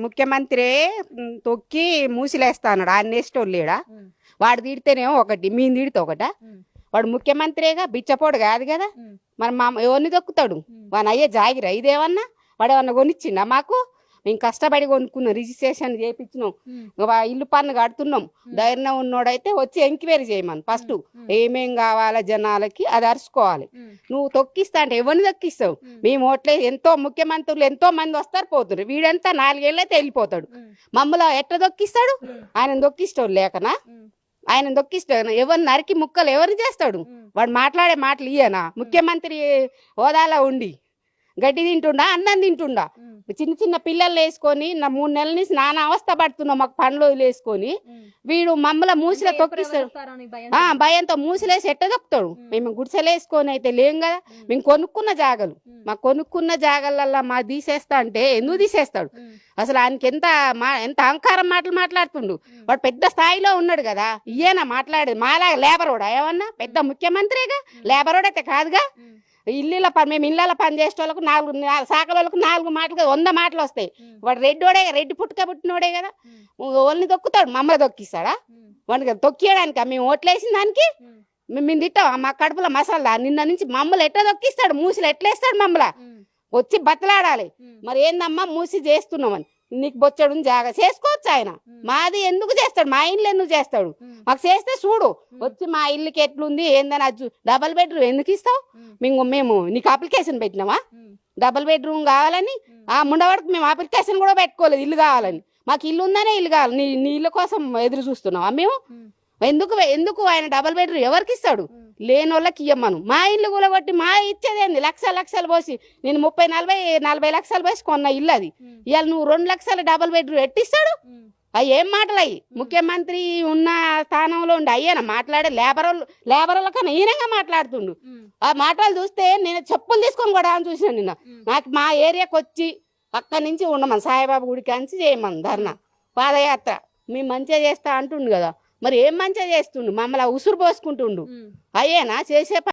ముఖ్యమంత్రి తొక్కి మూసిలేస్తాడు ఆయన నెక్స్టోళ్ళు లేడా వాడు తిడితేనేమో ఒకటి మేము తిడితే ఒకట. వాడు ముఖ్యమంత్రిగా బిచ్చపోడు కాదు కదా. మరి మా ఎవరిని దొక్కుతాడు వాని అయ్యే జాగిరా. ఇదేమన్నా? వాడు ఏమన్నా కొనిచ్చిండా మాకు? మేము కష్టపడి కొనుక్కున్నాం రిజిస్ట్రేషన్ చేయించినాం వా- ఇల్లు పన్ను కడుతున్నాం. ధైర్యం ఉన్నోడైతే వచ్చి ఎంక్వైరీ చేయమని ఫస్ట్. ఏమేం కావాలా జనాలకి అది అరుచుకోవాలి. నువ్వు తొక్కిస్తా అంటే ఎవరిని తొక్కిస్తావు? మేము ఓట్లే ఎంతో ముఖ్యమంత్రులు ఎంతో మంది వస్తారు పోతున్నారు వీడంతా నాలుగేళ్ళైతే వెళ్ళిపోతాడు మమ్మల్ని ఎట్లా దొక్కిస్తాడు ఆయన దొక్కిస్తాడు లేకనా? ఆయన దొక్కిస్తాడు ఎవరు నరికి ముక్కలు ఎవరు చేస్తాడు? వాడు మాట్లాడే మాటలు ఇయ్యనా? ముఖ్యమంత్రి హోదాలో ఉండి. గడ్డి తింటుండా అన్నం తింటుండా. చిన్న చిన్న పిల్లలు వేసుకొని నా మూడు నెలల నుంచి నానా అవస్థ పడుతున్నాం మాకు పండ్లు వేసుకొని వీడు మమ్మల మూసిలో తొక్కిస్తాడు. ఆ భయంతో మూసిలేసి ఎట్ట దొక్కుతాడు మేము గుడిసెలేసుకొని అయితే లేం కదా. మేము కొనుక్కున్న జాగలు. మా కొనుక్కున్న జాగలల్లా మా తీసేస్తా అంటే ఎందుకు తీసేస్తాడు? అసలు ఆయనకి ఎంత మా ఎంత అహంకారం మాటలు మాట్లాడుతుండు. వాడు పెద్ద స్థాయిలో ఉన్నాడు కదా. ఇయేనా మాట్లాడేది మాలా లేబరోడా? ఏమన్నా? పెద్ద ముఖ్యమంత్రిగా? లేబరోడ్ అయితే కాదుగా? ఇల్లుల పని మేము ఇళ్ళ పని చేసే వాళ్ళకు నాలుగు సాకల వాళ్ళకు నాలుగు మాటలు వంద మాటలు వస్తాయి. వాడు రెడ్డోడే రెడ్డి పుట్టుక పుట్టినోడే కదా. వాళ్ళని దొక్కుతాడు మమ్మల్ని దొక్కిస్తాడా వాడికి తొక్కియడానికి? మేము ఓట్లేసిన దానికి? మేము మేము తిట్టాం మా కడుపులో మసాలా నిన్న నుంచి మమ్మల్ని ఎట్లా దొక్కిస్తాడు మూసిలు ఎట్లేస్తాడు మమ్మల్ని? వచ్చి బతలాడాలి. మరి ఏందమ్మా మూసి చేస్తున్నామని. నీకు బొచ్చడు జాగా చేసుకోవచ్చు ఆయన. మాది ఎందుకు చేస్తాడు? మా ఇల్లు ఎందుకు చేస్తాడు? మాకు చేస్తే చూడు. వచ్చి మా ఇల్లుకి ఎట్లుంది ఏందని అది డబల్ బెడ్రూమ్ ఎందుకు ఇస్తావు? మేము మేము నీకు అప్లికేషన్ పెట్టినామా డబల్ బెడ్రూమ్ కావాలని ఆ ముండవాడికి మేము అప్లికేషన్ కూడా పెట్టుకోలేదు. ఇల్లు కావాలని. మాకు ఇల్లు ఉందనే ఇల్లు కావాలి. నీ నీ ఇల్లు కోసం ఎదురు చూస్తున్నావా మేము? ఎందుకు ఎందుకు ఆయన డబల్ బెడ్రూమ్ ఎవరికి ఇస్తాడు లేని వాళ్ళకి ఇయ్యమ్మను మా ఇల్లు కూలగొట్టి మా ఇచ్చేదేంది లక్ష లక్షలు పోసి నేను ముప్పై నలభై నలభై లక్షలు పోసి కొన్న ఇల్లు అది. ఇవాళ నువ్వు రెండు లక్షల డబల్ బెడ్రూమ్ ఎట్టిస్తాడు? అవి ఏం మాటలు అయ్యి? ముఖ్యమంత్రి ఉన్న స్థానంలో ఉండి అయ్యాన? మాట్లాడే లేబర్ లేబర్ కన్నా ఈనంగా మాట్లాడుతుండు. ఆ మాటలు చూస్తే నేను చెప్పులు తీసుకొని కూడా అని చూసిన నిన్న. నాకు మా ఏరియాకి వచ్చి అక్కడి నుంచి ఉండమని. సాయిబాబా గుడికి అంచి చేయమని ధర్నా. పాదయాత్ర. మేము మంచిగా చేస్తా అంటుండు కదా. మరి ఏం మంచిగా చేస్తుండు? మమ్మల్ని ఉసురు పోసుకుంటుండు. అయ్యేనా? చేసే